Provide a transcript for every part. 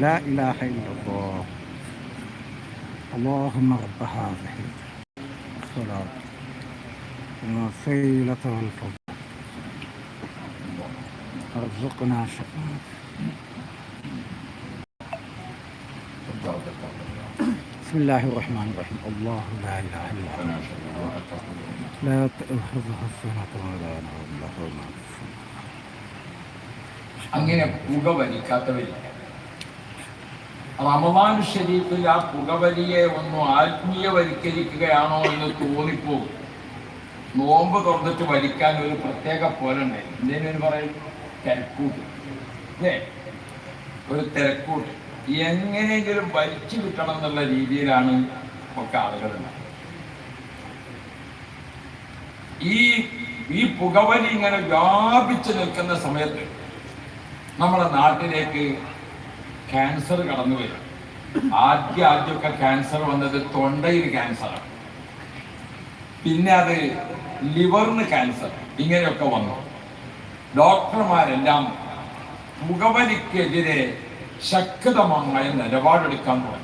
لا إله إلا الله اللهم رب هذه الصلاة الوسيلة والفضل ارزقنا شفاعة بسم الله الرحمن الرحيم الله لا إله إلا هو لا تأخذه السنة ولا نوم له ما في السماء അങ്ങനെ പുക വലിക്കാത്തവരില്ല റമദാൻ ഷരീഫിൽ ആ പുകവലിയെ ഒന്ന് ആത്മീയവൽക്കരിക്കുകയാണോ എന്ന് തോന്നിപ്പോകും. നോമ്പ് തുറന്നിട്ട് വലിക്കാൻ ഒരു പ്രത്യേക പോലെ ഉണ്ടായി. എന്തേലും പറയും? തിരക്കൂട്ട്. അല്ലേ? ഒരു തിരക്കൂട്ട്. എങ്ങനെയെങ്കിലും വലിച്ചു കിട്ടണം എന്നുള്ള രീതിയിലാണ് ഒക്കെ ആളുകളുണ്ടായത് ഈ ഈ പുകവലി ഇങ്ങനെ വ്യാപിച്ചു നിൽക്കുന്ന സമയത്ത് നമ്മുടെ നാട്ടിലേക്ക് ക്യാൻസർ കടന്നു വരും. ആദ്യ ആദ്യമൊക്കെ ക്യാൻസർ വന്നത് തൊണ്ടയിൽ ക്യാൻസറാണ് പിന്നെ അത് ലിവറിന് ക്യാൻസർ ഇങ്ങനെയൊക്കെ വന്നു. ഡോക്ടർമാരെല്ലാം പുകവലിക്കെതിരെ ശക്തമായ നിലപാടെടുക്കാൻ തുടങ്ങി.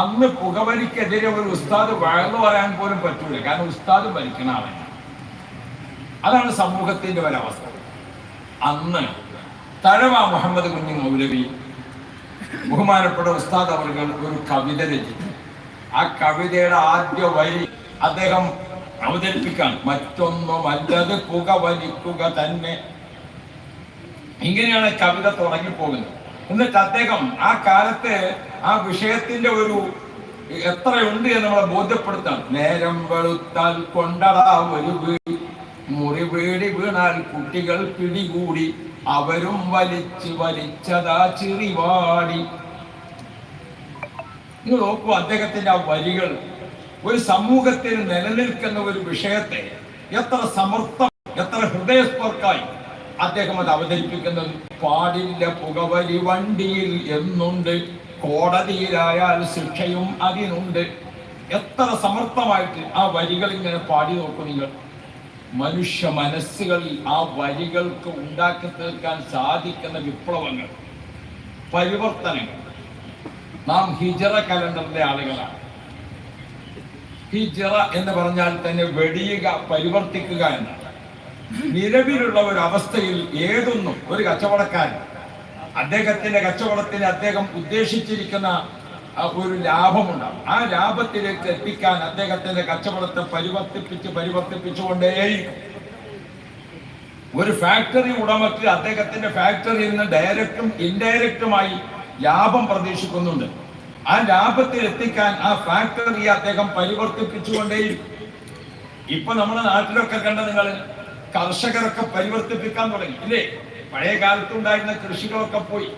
അന്ന് പുകവലിക്കെതിരെ ഒരു ഉസ്താദ് വഴന്നു പറയാൻ പോലും പറ്റൂല കാരണം ഉസ്താദ് ഭരിക്കണ ആളാണ്. അതാണ് സമൂഹത്തിന്റെ ഒരവസ്ഥ. അന്ന് തഴവ മുഹമ്മദ് കുഞ്ഞു മൗലവി. ബഹുമാനപ്പെട്ട ഉസ്താദ് അവർകൾ ഒരു കവിത രചിച്ചു. ആ കവിതയുടെ ആദ്യ വരി അദ്ദേഹം അവതരിപ്പിക്കാൻ മറ്റൊന്നുമല്ലത് പുക വലിക്കുക തന്നെ. ഇങ്ങനെയാണ് കവിത തുടങ്ങിപ്പോകുന്നത്. എന്നിട്ട് അദ്ദേഹം ആ കാലത്ത് ആ വിഷയത്തിന്റെ ഒരു എത്രയുണ്ട് എന്ന് നമ്മളെ ബോധ്യപ്പെടുത്താം നേരം വെളുത്താൽ കൊണ്ടടാ ഒരു വീടി മുറി വീടി വീണാൽ കുട്ടികൾ പിടികൂടി. അവരും വലിച്ച് വലിച്ചതാ ചിറിവാടി. നിങ്ങൾ നോക്കൂ അദ്ദേഹത്തിന്റെ ആ വരികൾ. ഒരു സമൂഹത്തിൽ നിലനിൽക്കുന്ന ഒരു വിഷയത്തെ എത്ര സമർത്ഥം എത്ര ഹൃദയസ്പർക്കായി അദ്ദേഹം അത് അവതരിപ്പിക്കുന്നത് പാടില്ല പുകവലി വണ്ടിയിൽ എന്നുണ്ട്. കോടതിയിലായാൽ ശിക്ഷയും അതിനുണ്ട്. എത്ര സമർത്ഥമായിട്ട് ആ വരികൾ ഇങ്ങനെ പാടി നോക്കും നിങ്ങൾ. മനുഷ്യ മനസ്സുകളിൽ ആ വരികൾക്ക് ഉണ്ടാക്കി തീർക്കാൻ സാധിക്കുന്ന വിപ്ലവങ്ങൾ പരിവർത്തനങ്ങൾ. നാം ഹിജറ കലണ്ടറിലെ ആളുകളാണ്. ഹിജറ എന്ന് പറഞ്ഞാൽ തന്നെ വെടിയുക പരിവർത്തിക്കുക എന്നാണ്. നിലവിലുള്ള ഒരു അവസ്ഥയിൽ ഏതൊന്നും ഒരു കച്ചവടക്കാരൻ അദ്ദേഹത്തിന്റെ കച്ചവടത്തിന് അദ്ദേഹം ഉദ്ദേശിച്ചിരിക്കുന്ന ഒരു ലാഭമുണ്ടാവും. ആ ലാഭത്തിലേക്ക് എത്തിക്കാൻ അദ്ദേഹത്തിന്റെ കച്ചവടത്തെ പരിവർത്തിപ്പിച്ച് പരിവർത്തിപ്പിച്ചുകൊണ്ടേയിരിക്കും. ഒരു ഫാക്ടറി ഉടമക്ക് അദ്ദേഹത്തിന്റെ ഫാക്ടറിയിൽ നിന്ന് ഡയറക്റ്റും ഇൻഡയറക്റ്റുമായി ലാഭം പ്രതീക്ഷിക്കുന്നുണ്ട്. ആ ലാഭത്തിൽ എത്തിക്കാൻ ആ ഫാക്ടറി അദ്ദേഹം പരിവർത്തിപ്പിച്ചുകൊണ്ടേയിരിക്കും. ഇപ്പൊ നമ്മുടെ നാട്ടിലൊക്കെ കണ്ട നിങ്ങൾ കർഷകരൊക്കെ പരിവർത്തിപ്പിക്കാൻ തുടങ്ങി. ഇല്ലേ? പഴയ കാലത്തുണ്ടായിരുന്ന കൃഷികളൊക്കെ പോയി.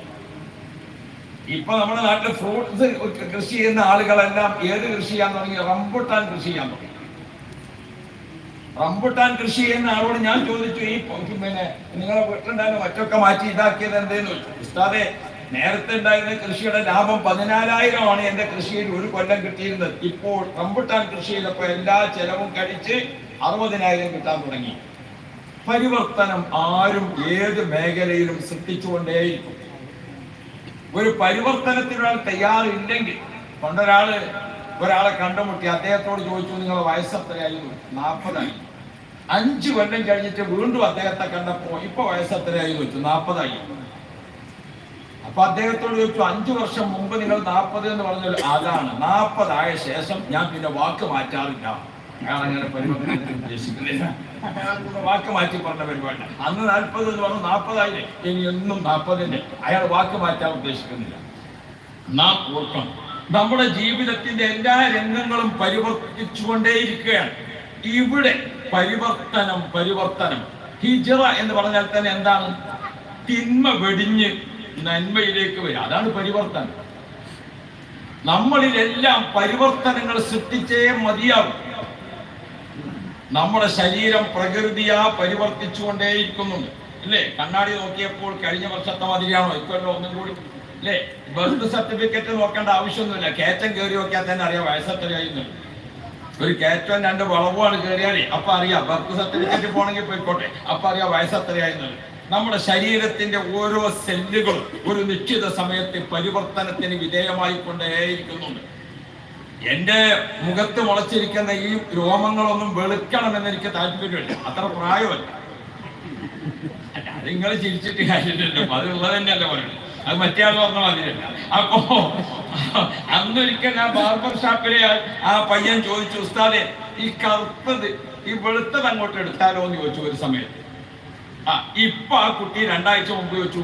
ഇപ്പൊ നമ്മുടെ നാട്ടിൽ ഫ്രൂട്ട്സ് കൃഷി ചെയ്യുന്ന ആളുകളെല്ലാം ഏത് കൃഷി ചെയ്യാൻ തുടങ്ങി? റംബുട്ടാൻ കൃഷി ചെയ്യാൻ തുടങ്ങി. റംബുട്ടാൻ കൃഷി ചെയ്യുന്ന ആളോട് ഞാൻ ചോദിച്ചു ഈ പിന്നെ നിങ്ങളെ വീട്ടിലുണ്ടായിരുന്ന മറ്റൊക്കെ മാറ്റി ഇതാക്കിയത് എന്തേന്ന് ഉസ്താദെ നേരത്തെ ഉണ്ടായിരുന്ന കൃഷിയുടെ ലാഭം പതിനാലായിരമാണ് എന്റെ കൃഷിയിൽ ഒരു കൊല്ലം കിട്ടിയിരുന്നത്. ഇപ്പോൾ റംബുട്ടാൻ കൃഷി ചെയ്തപ്പോ എല്ലാ ചെലവും കഴിച്ച് അറുപതിനായിരം കിട്ടാൻ തുടങ്ങി. പരിവർത്തനം ആരും ഏത് മേഖലയിലും സൃഷ്ടിച്ചുകൊണ്ടേയിരിക്കും. ഒരു പരിവർത്തനത്തിനൊരാൾ തയ്യാറില്ലെങ്കിൽ പണ്ടൊരാൾ ഒരാളെ കണ്ടുമുട്ടി അദ്ദേഹത്തോട് ചോദിച്ചു നിങ്ങളെ വയസ്സെത്രയായിരുന്നു നാൽപ്പതായി അഞ്ചു കൊല്ലം കഴിഞ്ഞിട്ട് വീണ്ടും അദ്ദേഹത്തെ കണ്ടപ്പോ ഇപ്പൊ വയസ്സ് എത്രയായി ചോദിച്ചു നാൽപ്പതായി അപ്പൊ അദ്ദേഹത്തോട് ചോദിച്ചു അഞ്ചു വർഷം മുമ്പ് നിങ്ങൾ നാൽപ്പത് എന്ന് പറഞ്ഞാൽ അതാണ് നാൽപ്പതായ ശേഷം ഞാൻ പിന്നെ വാക്ക് മാറ്റാറില്ല. അയാൾ അങ്ങനെ പരിവർത്തനത്തിന് ഉദ്ദേശിക്കുന്നില്ല. അയാൾ വാക്ക് മാറ്റി പറഞ്ഞ പരിപാടി. അന്ന് നാൽപ്പത് എന്ന് പറഞ്ഞു നാൽപ്പതായില്ലേ ഇനി എന്നും നാൽപ്പതിന്റെ അയാൾ വാക്ക് മാറ്റാൻ ഉദ്ദേശിക്കുന്നില്ല. നാം ഓർക്കണം. നമ്മുടെ ജീവിതത്തിന്റെ എല്ലാ രംഗങ്ങളും പരിവർത്തിച്ചുകൊണ്ടേയിരിക്കുകയാണ്. ഇവിടെ പരിവർത്തനം പരിവർത്തനം. ഹിജറ എന്ന് പറഞ്ഞാൽ തന്നെ എന്താണ്? തിന്മ വെടിഞ്ഞ് നന്മയിലേക്ക് വരിക അതാണ് പരിവർത്തനം. നമ്മളിലെല്ലാം പരിവർത്തനങ്ങൾ സൃഷ്ടിച്ചേ മതിയാവും. നമ്മുടെ ശരീരം പ്രകൃതിയാ പരിവർത്തിച്ചുകൊണ്ടേയിരിക്കുന്നുണ്ട്. ഇല്ലേ? കണ്ണാടി നോക്കിയപ്പോൾ കഴിഞ്ഞ വർഷത്തെ മാതിരിയാണോ ഇക്കൊല്ലം ഒന്നും കൂടി? അല്ലേ ബർത്ത് സർട്ടിഫിക്കറ്റ് നോക്കേണ്ട ആവശ്യമൊന്നുമില്ല. കയറ്റം കയറി നോക്കിയാൽ തന്നെ അറിയാം വയസ്സത്രയായിരുന്നു ഒരു കയറ്റം രണ്ട് വളവുമാണ് കയറിയാലേ അപ്പൊ അറിയാം. ബർത്ത് സർട്ടിഫിക്കറ്റ് പോണെങ്കിൽ പോയിക്കോട്ടെ. അപ്പൊ അറിയാം വയസ്സത്രയായിരുന്നു നമ്മുടെ ശരീരത്തിന്റെ ഓരോ സെല്ലുകളും ഒരു നിശ്ചിത സമയത്ത് പരിവർത്തനത്തിന് വിധേയമായി കൊണ്ടേയിരിക്കുന്നുണ്ട് എന്റെ മുഖത്ത് മുളച്ചിരിക്കുന്ന ഈ രോമങ്ങളൊന്നും വെളുക്കണമെന്ന് എനിക്ക് താല്പര്യമില്ല. അത്ര പ്രായമല്ല. നിങ്ങൾ ചിരിച്ചിട്ട് കാര്യമില്ലല്ലോ. അതുള്ളത് തന്നെയല്ല പറയുന്നത്. അത് മറ്റേ ആൾ പറഞ്ഞ മാതിരിയല്ല. അപ്പോ അന്നൊരിക്കൽ ആ ബാർബർ ഷാപ്പിലെ ആ- പയ്യൻ ചോദിച്ചു ഉസ്താദെ ഈ കറുത്തത് ഈ വെളുത്തത് അങ്ങോട്ട് എടുത്താലോ? എന്ന് ചോദിച്ചു ഒരു സമയത്ത്. ആ ഇപ്പൊ ആ കുട്ടി രണ്ടാഴ്ച മുമ്പ് വെച്ചു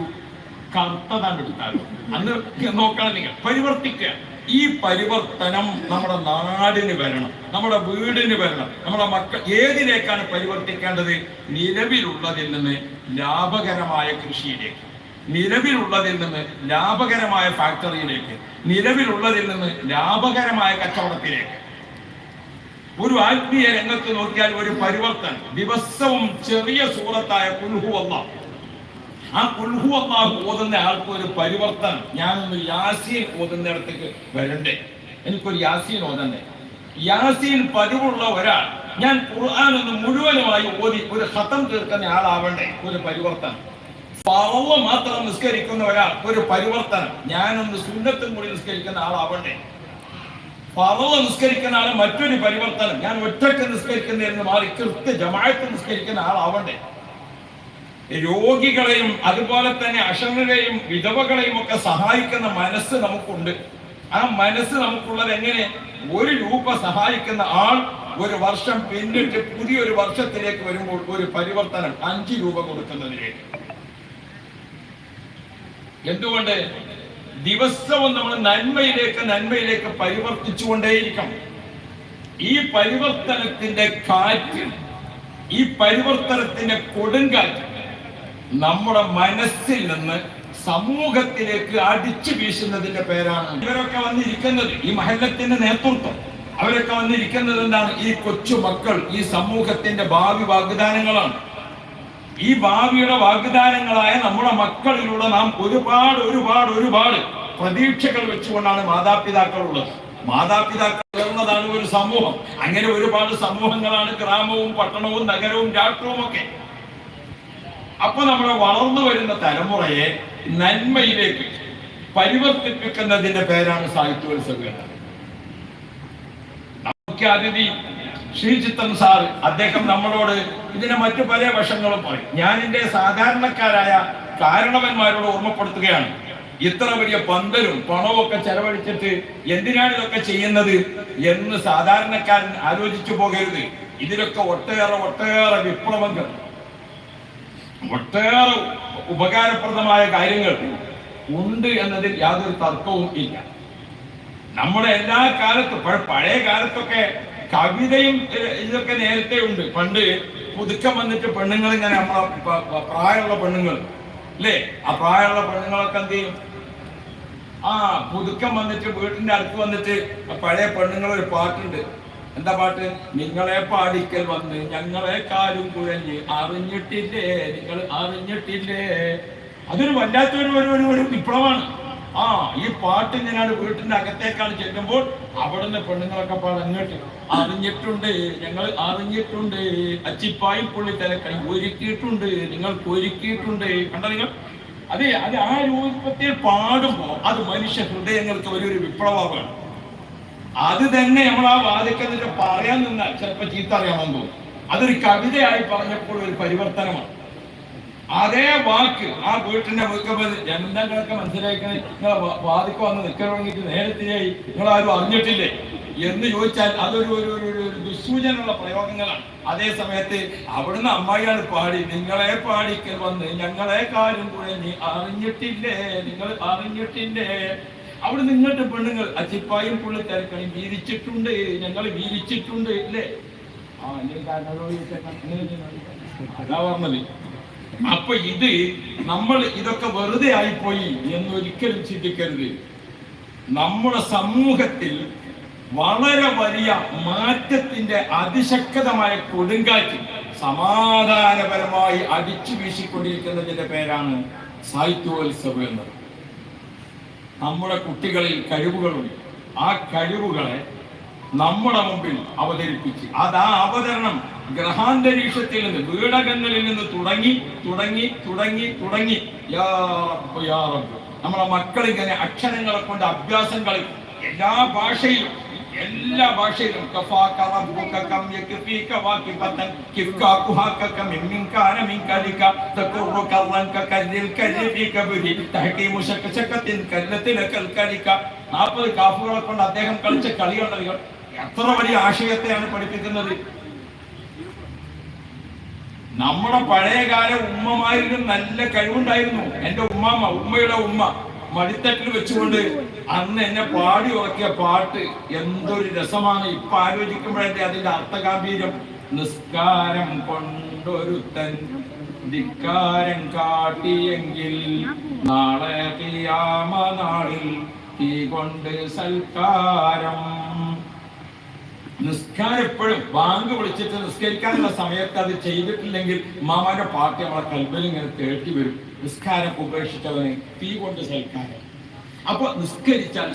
കറുത്തതാണ് എടുത്താലോ അന്ന് നോക്കണം നിങ്ങൾ. പരിവർത്തിക്കുക. ഈ പരിവർത്തനം നമ്മുടെ നാടിന് വരണം. നമ്മുടെ വീടിന് വരണം. നമ്മുടെ മക്കൾ ഏതിലേക്കാണ് പരിവർത്തിക്കേണ്ടത്? നിലവിലുള്ളതിൽ നിന്ന് ലാഭകരമായ കൃഷിയിലേക്ക്. നിലവിലുള്ളതിൽ നിന്ന് ലാഭകരമായ ഫാക്ടറിയിലേക്ക്. നിലവിലുള്ളതിൽ നിന്ന് ലാഭകരമായ കച്ചവടത്തിലേക്ക്. ഒരു ആത്മീയ രംഗത്ത് നോക്കിയാൽ ഒരു പരിവർത്തനം. ദിവസവും ചെറിയ സൂറത്തായ കുൽഹു അള്ളാഹ് ആ കുൽഹു അള്ളാഹു ഓതുന്ന ആൾക്ക് ഒരു പരിവർത്തനം. ഞാനൊന്ന് യാസീൻ ഓതുന്നിടത്തേക്ക് വരണ്ടേ? എനിക്കൊരു യാസീൻ ഓതണ്ടേ? യാസീൻ പതിവുള്ള ഒരാൾ. ഞാൻ ഖുർആൻ ഒന്ന് മുഴുവനുമായി ഓതി ഒരു ഹതം തീർക്കുന്ന ആളാവണ്ടേ? ഒരു പരിവർത്തനം. പറവ് മാത്രം നിസ്കരിക്കുന്ന ഒരാൾ ഒരു പരിവർത്തനം. ഞാനൊന്ന് സുന്നത്തും കൂടി നിസ്കരിക്കുന്ന ആളാവണ്ടേ? പറവ് നിസ്കരിക്കുന്ന ആൾ മറ്റൊരു പരിവർത്തനം. ഞാൻ ഒറ്റയ്ക്ക് നിസ്കരിക്കുന്നതിന് മാറി കൃത്യ ജമായത്ത് നിസ്കരിക്കുന്ന ആളാവണ്ടേ? രോഗികളെയും അതുപോലെ തന്നെ അഷണരെയും വിധവകളെയും ഒക്കെ സഹായിക്കുന്ന മനസ്സ് നമുക്കുണ്ട്. ആ മനസ്സ് നമുക്കുള്ളത് എങ്ങനെ? ഒരു രൂപ സഹായിക്കുന്ന ആൾ ഒരു വർഷം പിന്നിട്ട് പുതിയൊരു വർഷത്തിലേക്ക് വരുമ്പോൾ ഒരു പരിവർത്തനം അഞ്ച് രൂപ കൊടുക്കുന്നതിലേക്ക് എന്തുകൊണ്ട്? ദിവസവും നമ്മൾ നന്മയിലേക്ക് നന്മയിലേക്ക് പരിവർത്തിച്ചുകൊണ്ടേയിരിക്കണം. ഈ പരിവർത്തനത്തിന്റെ കാറ്റ് ഈ പരിവർത്തനത്തിന്റെ കൊടുങ്കാറ്റ് നമ്മുടെ മനസ്സിൽ നിന്ന് സമൂഹത്തിലേക്ക് അടിച്ചു വീശുന്നതിന്റെ പേരാണ്. ഇവരൊക്കെ വന്നിരിക്കുന്നത് ഈ മഹല്ലത്തിന്റെ നേതൃത്വം. അവരൊക്കെ വന്നിരിക്കുന്നത് എന്താണ്? ഈ കൊച്ചു മക്കൾ ഈ സമൂഹത്തിന്റെ ഭാവി വാഗ്ദാനങ്ങളാണ്. ഈ ഭാവിയുടെ വാഗ്ദാനങ്ങളായ നമ്മുടെ മക്കളിലൂടെ നാം ഒരുപാട് ഒരുപാട് ഒരുപാട് പ്രതീക്ഷകൾ വെച്ചുകൊണ്ടാണ് മാതാപിതാക്കൾ ഉള്ളത്. മാതാപിതാക്കൾ ഉയർന്നതാണ് ഒരു സമൂഹം. അങ്ങനെ ഒരുപാട് സമൂഹങ്ങളാണ് ഗ്രാമവും പട്ടണവും നഗരവും രാഷ്ട്രവും ഒക്കെ അപ്പൊ നമ്മുടെ വളർന്നു വരുന്ന തലമുറയെ നന്മയിലേക്ക് പരിവർത്തിപ്പിക്കുന്നതിന്റെ പേരാണ് സാഹിത്യോത്സവം. മുഖ്യ അതിഥി ശ്രീചിത്തൻ സാർ അദ്ദേഹം നമ്മളോട് ഇതിനെ മറ്റു പല വശങ്ങളും പറയും. ഞാൻ എന്റെ സാധാരണക്കാരായ കാരണവന്മാരോട് ഓർമ്മപ്പെടുത്തുകയാണ്. ഇത്ര വലിയ പന്തലും പണവും ഒക്കെ ചെലവഴിച്ചിട്ട് എന്തിനാണ് ഇതൊക്കെ ചെയ്യുന്നത് എന്ന് സാധാരണക്കാരൻ ആലോചിച്ചു പോകരുത്. ഇതിലൊക്കെ ഒട്ടേറെ ഒട്ടേറെ വിപ്ലവങ്ങൾ. ഒട്ടേറെ ഉപകാരപ്രദമായ കാര്യങ്ങൾ ഉണ്ട് എന്നതിൽ യാതൊരു തർക്കവും ഇല്ല. നമ്മുടെ എല്ലാ കാലത്തും പഴയ കാലത്തൊക്കെ കവിതയും ഇതൊക്കെ നേരത്തെ ഉണ്ട്. പണ്ട് പുതുക്കം വന്നിട്ട് പെണ്ണുങ്ങൾ ഇങ്ങനെ നമ്മളെ പ്രായമുള്ള പെണ്ണുങ്ങൾ അല്ലേ? ആ പ്രായമുള്ള പെണ്ണുങ്ങളൊക്കെ എന്ത് ചെയ്യും? ആ പുതുക്കം വന്നിട്ട് വീട്ടിന്റെ അടുത്ത് വന്നിട്ട് പഴയ പെണ്ണുങ്ങൾ ഒരു പാട്ടുണ്ട്. എന്താ പാട്ട്? നിങ്ങളെ പാടിക്കൽ വന്ന് ഞങ്ങളെ കാലും കുഴഞ്ഞ് അറിഞ്ഞിട്ടില്ലേ? നിങ്ങൾ അറിഞ്ഞിട്ടില്ലേ? അതൊരു വല്ലാത്തൊരു ഒരു ഒരു ഒരു വിപ്ലവമാണ്. ആ ഈ പാട്ട് ഞാൻ വീട്ടിന്റെ അകത്തേക്കാണ് ചെല്ലുമ്പോൾ അവിടുന്ന് പെണ്ണുങ്ങളൊക്കെ പാടങ്ങോട്ട് അറിഞ്ഞിട്ടുണ്ട് ഞങ്ങൾ അറിഞ്ഞിട്ടുണ്ട് അച്ചിപ്പായി പുള്ളി തിരക്കണി ഒരുക്കിയിട്ടുണ്ട് നിങ്ങൾ ഒരുക്കിയിട്ടുണ്ട്. കണ്ട നിങ്ങൾ? അതെ അത് ആ രൂപത്തിൽ പാടുമ്പോൾ അത് മനുഷ്യ ഹൃദയങ്ങൾക്ക് വലിയൊരു വിപ്ലവമാണ്. അത് തന്നെ നമ്മൾ ആ വാദിക്കുന്നതിന് പറയാൻ നിന്നാൽ ചിലപ്പോ ചീത്ത അറിയാമെന്ന് തോന്നും. അതൊരു കവിതയായി പറഞ്ഞപ്പോൾ ഒരു പരിവർത്തനമാണ്. അതേ വാക്ക് ആ വീട്ടിന്റെ മുഖ്യമന്ത്രി ജനതകളൊക്കെ മനസ്സിലാക്കണേ നിങ്ങൾ വാദിക്ക് വന്ന് നിൽക്കാൻ തുടങ്ങിയിട്ട് നേരത്തെയായി നിങ്ങൾ ആരും അറിഞ്ഞിട്ടില്ലേ? എന്ന് ചോദിച്ചാൽ അതൊരു ഒരു ഒരു ഒരു പ്രയോഗങ്ങളാണ്. അതേ സമയത്ത് അവിടുന്ന് അമ്മായിയാണ് പാടി നിങ്ങളെ പാടിക്കൽ വന്ന് ഞങ്ങളെ കാര്യം കൂടെ നീ അറിഞ്ഞിട്ടില്ലേ? നിങ്ങൾ അറിഞ്ഞിട്ടില്ലേ? അവിടെ നിങ്ങളുടെ പെണ്ണുങ്ങൾ അച്ചിപ്പായും പുള്ളി തിരക്കണി വീതിച്ചിട്ടുണ്ട് ഞങ്ങൾ വീതിച്ചിട്ടുണ്ട് ഇല്ലേ ആ അപ്പൊ ഇത് നമ്മൾ ഇതൊക്കെ വെറുതെ ആയിപ്പോയി എന്നൊരിക്കലും ചിന്തിക്കരുത്. നമ്മുടെ സമൂഹത്തിൽ വളരെ വലിയ മാറ്റത്തിന്റെ അതിശക്തമായ കൊടുങ്കാറ്റ് സമാധാനപരമായി അടിച്ചു വീശിക്കൊണ്ടിരിക്കുന്നതിന്റെ പേരാണ് സാഹിത്യോത്സവം എന്നത്. നമ്മുടെ കുട്ടികളിൽ കഴിവുകളുണ്ട്. ആ കഴിവുകളെ നമ്മുടെ മുമ്പിൽ അവതരിപ്പിച്ച് അത് ആ അവതരണം. ഗ്രഹാന്തരീക്ഷത്തിൽ നിന്ന് വീടകങ്ങളിൽ നിന്ന് തുടങ്ങി തുടങ്ങി തുടങ്ങി തുടങ്ങി. യാ റബ്ബ്. നമ്മളെ മക്കൾ ഇങ്ങനെ അക്ഷരങ്ങളെ കൊണ്ട് അഭ്യാസങ്ങൾ എല്ലാ ഭാഷയിലും എല്ലാ ഭാഷയിലും കഫാക റബ്ബുക കം യക്ഫീക വാകിബതൻ കിഫ്കാകുഹാക മിൻ കാന മിൻ കലിക തഖറു കറൻ കല്ലിൽ കലിബി കബരി തഹകീമു ശക്കശക്കത്തിൻ കല്ലത്തിൽ കൽക്കലിക 40 കാഫുകളെ കൊണ്ട് അദ്ദേഹം കളിച്ച കളിയുണ്ടല്ലോ. എത്ര വലിയ ആശയത്തെയാണ് പഠിപ്പിക്കുന്നത്? നമ്മുടെ പഴയകാല ഉമ്മമാരിലും നല്ല കഴിവുണ്ടായിരുന്നു. എന്റെ ഉമ്മാമ്മ ഉമ്മയുടെ ഉമ്മ. മടിത്തട്ടിൽ വെച്ചുകൊണ്ട് അന്ന് എന്നെ പാടി ഉറക്കിയ പാട്ട് എന്തൊരു രസമാണ്. ഇപ്പൊ ആലോചിക്കുമ്പോഴത്തെ അതിന്റെ അർത്ഥഗാംഭീര്യം. നിസ്കാരം കൊണ്ടൊരുത്തൻ ധിക്കാരം കാട്ടിയെങ്കിൽ നാളെ തീയാമ നാളിൽ തീ കൊണ്ട് സൽക്കാരം നിസ്കാരം എപ്പോഴും ബാങ്ക് വിളിച്ചിട്ട് നിസ്കരിക്കാനുള്ള സമയത്ത് അത് ചെയ്തിട്ടില്ലെങ്കിൽ മാമാന്റെ പാർട്ടി നമ്മളെ കൽബിൽ ഇങ്ങനെ തേട്ടി വരും. നിസ്കാരം ഉപേക്ഷിച്ചവനെ തീ കൊണ്ട് സൽക്കാരം. അപ്പൊ നിസ്കരിച്ചാൽ